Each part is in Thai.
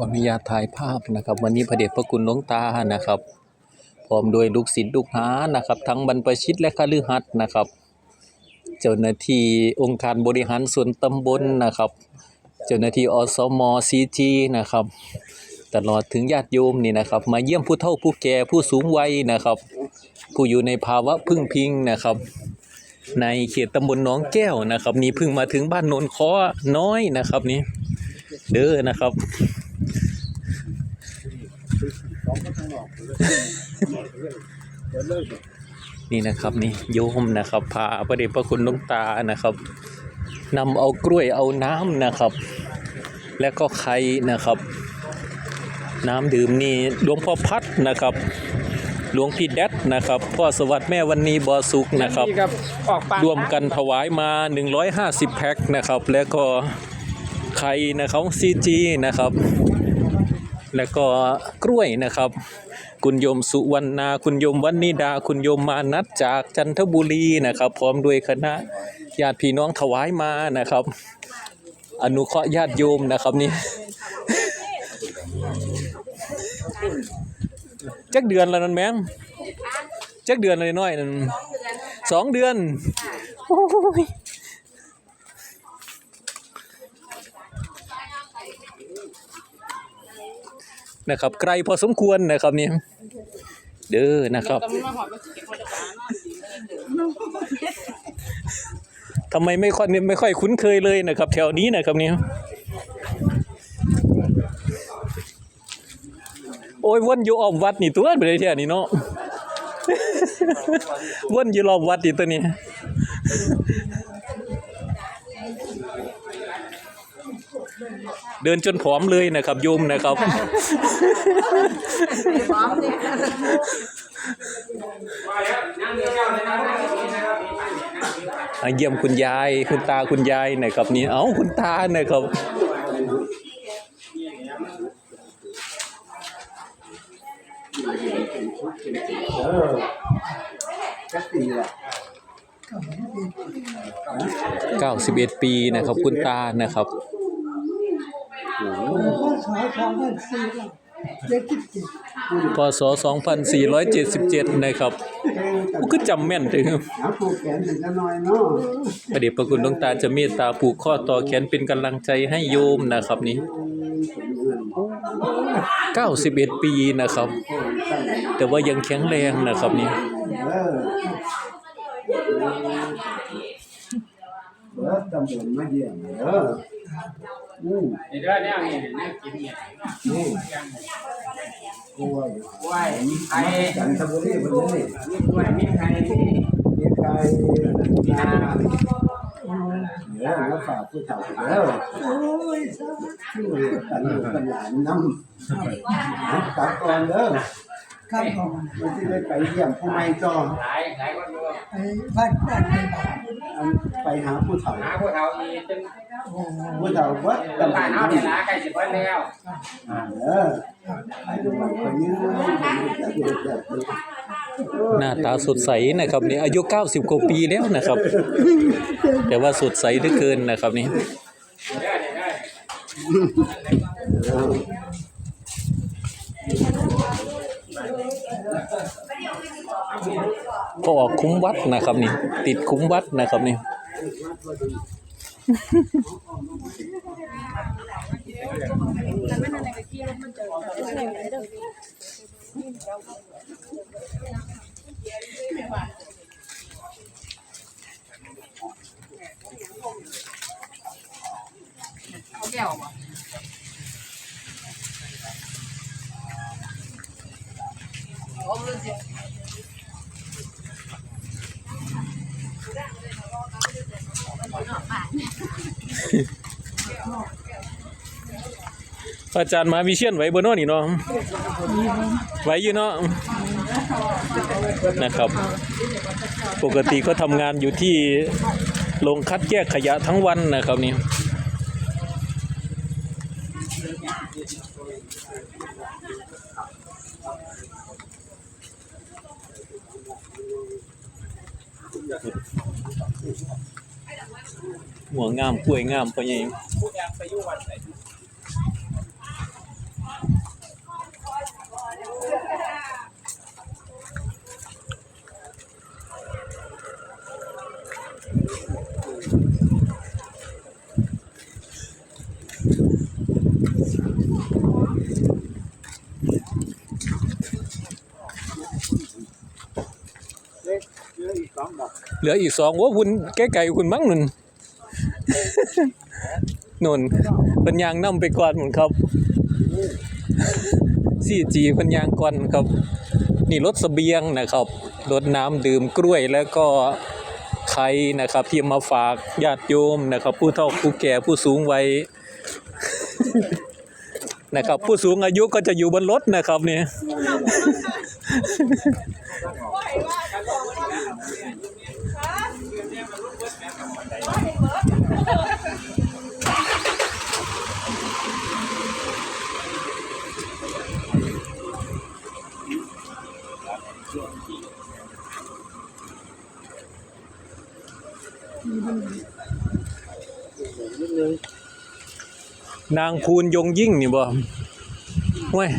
ขออนุญาตถ่ายภาพนะครับ วันนี้พระเดชพระคุณหลวงตานะครับ พร้อมโดยลูกศิษย์ลูกหานะครับ ทั้งบรรพชิตและคฤหัสถ์นะครับ เจ้าหน้าที่องค์การบริหารส่วนตำบลนะครับ เจ้าหน้าที่อสมซีจีนะครับ ตลอดถึงญาติโยมนี่นะครับ มาเยี่ยมผู้เฒ่าผู้แก่ผู้สูงวัยนะครับ ผู้อยู่ในภาวะพึ่งพิงนะครับในเขตตำบลหนองแก้วนะครับ นี่เพิ่งมาถึงบ้านโนนคอน้อยนะครับนี่เด้อนะครับ นี่นะครับนี่โยมนะครับพาพระเดชพระคุณหลวงตานะครับนำเอากล้วยเอาน้ำนะครับ และก็ไข่นะครับ น้ำดื่มนี่หลวงพ่อพัดนะครับหลวงพี่แดดนะครับพ่อสวัสดิ์แม่วันนี้บอสุกนะครับนี่ครับออกปากรวมกันถวายมา 150 แพ็คนะครับ แล้วก็ไข่นะครับซีจีนะครับ แล้วก็กล้วยนะครับ คุณโยมสุวรรณา คุณโยมวันนิดา คุณโยมมานัดจากจันทบุรีนะครับ พร้อมด้วยคณะญาติพี่น้องถวายมานะครับ อนุเคราะห์ญาติโยมนะครับนี่จักเดือนแล้วนั่นแม่งจักเดือนเลยน้อยนั่นสองเดือนโอ้ย นะครับไกลพอสมควรนะครับนี่เด้อนะครับทำไมไม่ค่อยไม่ค่อยคุ้นเคยเลยนะครับ แถวนี้นะครับนี่โอ้ยวนอยู่อ้อมวัดนี่ตัวไปเลยเที่นี่เนาะวนอยู่รอบวัดนี่ตัวนี้ เดินจนผอมเลยนะครับโยมนะครับมาเยี่ยมคุณยายคุณตาคุณยายนะครับนี่เอ้าคุณตานะครับจักปีละ91ปีนะครับ คุณตานะครับ พศ2477 นะครับก็จำแม่นถึงหาผูกแขนถึงจะน้อยเนาะพระเดชพระคุณหลวงตาจะเมตตาผูกข้อต่อแขนเป็นกำลังใจให้โยมนะครับนี่91 ปีนะครับ แต่ว่ายังแข็งแรงนะครับนี่เออเออตำบลมาเยี่ยมเออ อืมนี่เด้อเนี่ยนี่นี่กินเนี่ยนี่กล้วยกล้วยมีไข่จันทบุรีคนนี้มีกล้วยมีไข่มีไก่มีนาเดี๋ยวมาฝากผู้เฒ่าแล้วช่วยกันลูกกันหลานนำตัดก่อนเด้อ ครับผมมันที่ได้ไปเยี่ยมผู้ไม่จอหลายหลายคนดูไปบ้านบ้านในบ้านอันไปหาผู้เฒ่าหาผู้เฒ่าอีจนโอ้โหผู้เฒ่าวัดต้นตำบบ้านลเฮาเนี่ยนะใกล้สิเบิดแล้วเออไปดูมันคนนี้จะดูจะดูหน้าตาสดใสนะครับนี่อายุ 90กว่าปีแล้วนะครับ แต่ว่าสดใสเหลือเกินนะครับนี่ ก็ออกคุ้มวัดนะครับนี่ ติดคุ้มวัดนะครับนี่อา อาจารย์มาวิเชียนไหวบนน้อนี่เนาะไหวอยู่เนาะนะครับ ปกติก็ทำงานอยู่ที่โรงคัดแยกขยะทั้งวันนะครับนี่ หัวงามกล้วยงามไปยังเหลืออีกสองโอ้คุณแก้ๆคุณมั้งหนึ่ง นนเป็นยางนํไปก่อนหมุนครับสี่จีเป็นยางก่อนครับ นี่รถเสบียงนะครับรถน้ำดื่มกล้วยแล้วก็ไข่นะครับ ที่มาฝากญาติโยมนะครับ ผู้เฒ่าผู้แก่ผู้สูงวัยนะครับ ผู้สูงอายุก็จะอยู่บนรถนะครับเนี่ย นิดนึงนางพูนยงยิ่งนี่บ่เว้ย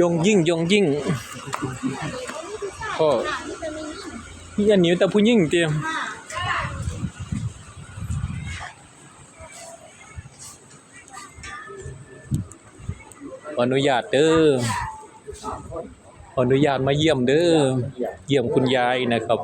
ยงยิ่งยงยิ่งก็พี่อันนี้แต่ผู้ยิ่งเตรียมอนุญาตเด้อ อนุญาตมาเยี่ยมเด้อเยี่ยมคุณยายนะครับ